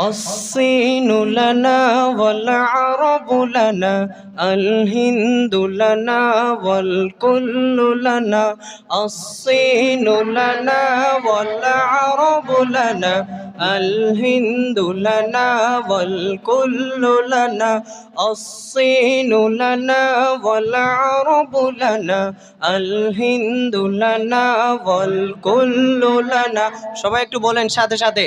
الصين لنا والعرب لنا الهند لنا والكل لنا الصين لنا والعرب لنا الهند لنا والكل لنا الصين لنا والعرب لنا الهند لنا والكل لنا সবাই একটু বলেন সাথে সাথে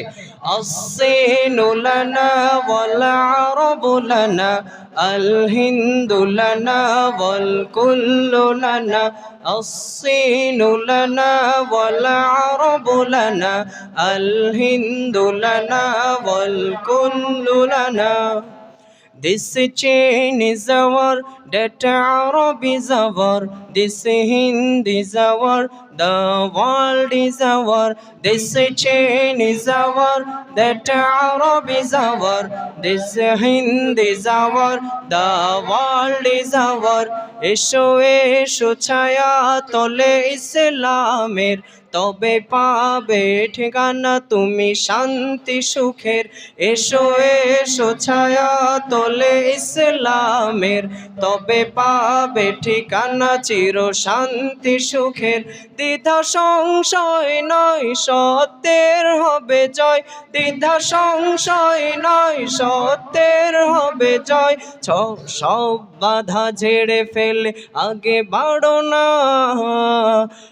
الصين لنا والعرب لنا الهند لنا والكل لنا الصين لنا والعرب لنا الهند لنا والكل لنا This chain is our, this Hind is our, the world is our. This chain is our, that Arab is our, this Hind is our, the world is our. এসো এসো ছায়া তলে ইসলামের তবে পাবে ঠিকানা তুমি শান্তি সুখের এসো এসো ছায়া তলে ইসলামের তবে তবে পাবে ঠিকানা? চির শান্তি, সুখের দ্বিধা, সংশয় নয়, সত্যের হবে জয়। দ্বিধা, সংশয় নয়, সত্যের হবে জয়। ছ, সব বাধা ঝেড়ে ফেলে, আগে বাড়ো না।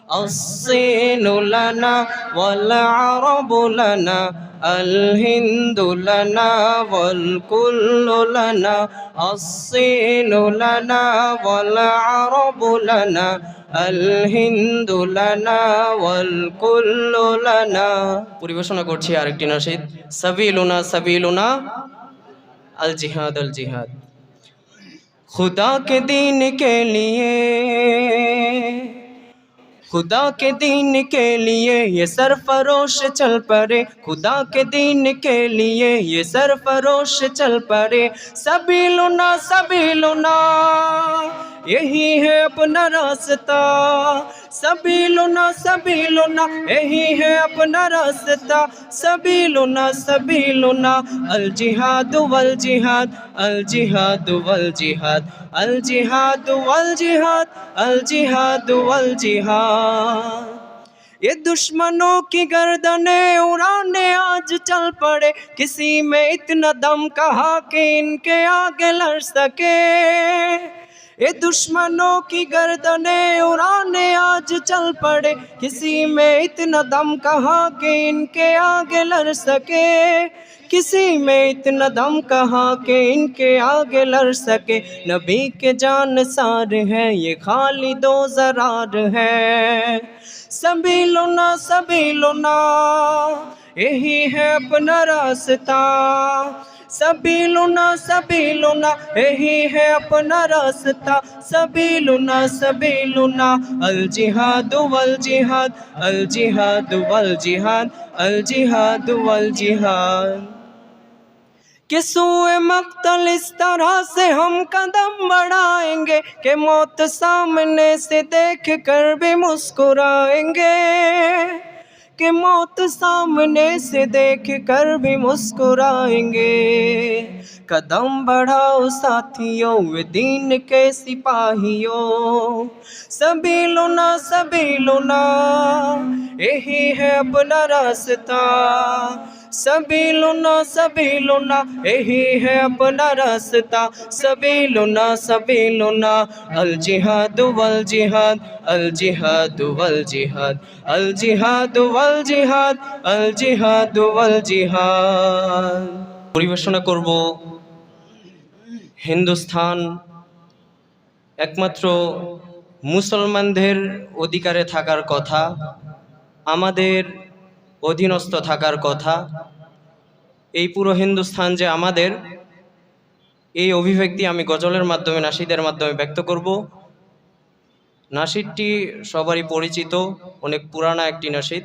অসেনুলানা বলা না الهند لنا والكل لنا الصين لنا والعرب لنا الهند لنا والكل لنا পরিবেশনা করছি আরেকটি নশীদ সাবিলুনা সাবিলুনা আল জিহাদ আল জিহাদ খুদা কে দিন কে লিয়ে खुदा के दिन के लिए ये सरफरोश चल पड़े। खुदा के दिन के लिए ये सरफरोश चल पड़े। सभी लुना सभी लुना यही है अपना रास्ता। सभी लुना सभी लुना यही है अपना रास्ता। सभी लुना सभी लुना अल जिहाद, वल जिहाद। अल जिहाद, वल जिहाद। अल जिहाद, वल जिहाद। अल जिहाद, वल जिहाद। ये दुश्मनों की गर्दने उड़ाने आज चल पड़े। किसी में इतना दम कहा कि इनके आगे लड़ सके। ये दुश्मनों की गर्दने उड़ाने आज चल पड़े। किसी में इतना दम कहा कि इनके आगे लड़ सके? किसी में इतना दम कहा कि इनके आगे लड़ सके? नबी के जान सार है, ये खाली दो जरार है। सभी लोना सभी लोना यही है अपना रास्ता। सभी लुना सभी लुना, यही है अपना रास्ता। सभी लुना सभी लुना, अल जिहाद, वल जिहाद, अल जिहाद, वल जिहाद, अल जिहाद, वल जिहाद। कि सूए मक्तल इस तरह से हम कदम बढ़ाएँगे कि मौत सामने से देख कर भी मुस्कुराएँगे। कि मौत सामने से देख कर भी मुस्कुराएँगे। कदम बढ़ाओ साथियों दीन के सिपाहियों। सभी लुना सभी लुना, यही है अपना रास्ता। सभी लुना सभी लुना यही है अपना रास्ता सभी लुना सभी लुना अल जिहाद वल जिहाद अल जिहाद वल जिहाद अल जिहाद वल जिहाद अल जिहाद वल जिहाद পরিবেশনা করব হিন্দুস্থান একমাত্র মুসলমানদের অধিকারে থাকার কথা আমাদের অধীনস্থ থাকার কথা। এই পুরো হিন্দুস্থান যে আমাদের, এই অভিব্যক্তি আমি গজলের মাধ্যমে, নাসিদের মাধ্যমে ব্যক্ত করব। নাসিদটি সবারই পরিচিত, অনেক পুরানা একটি নাসিদ।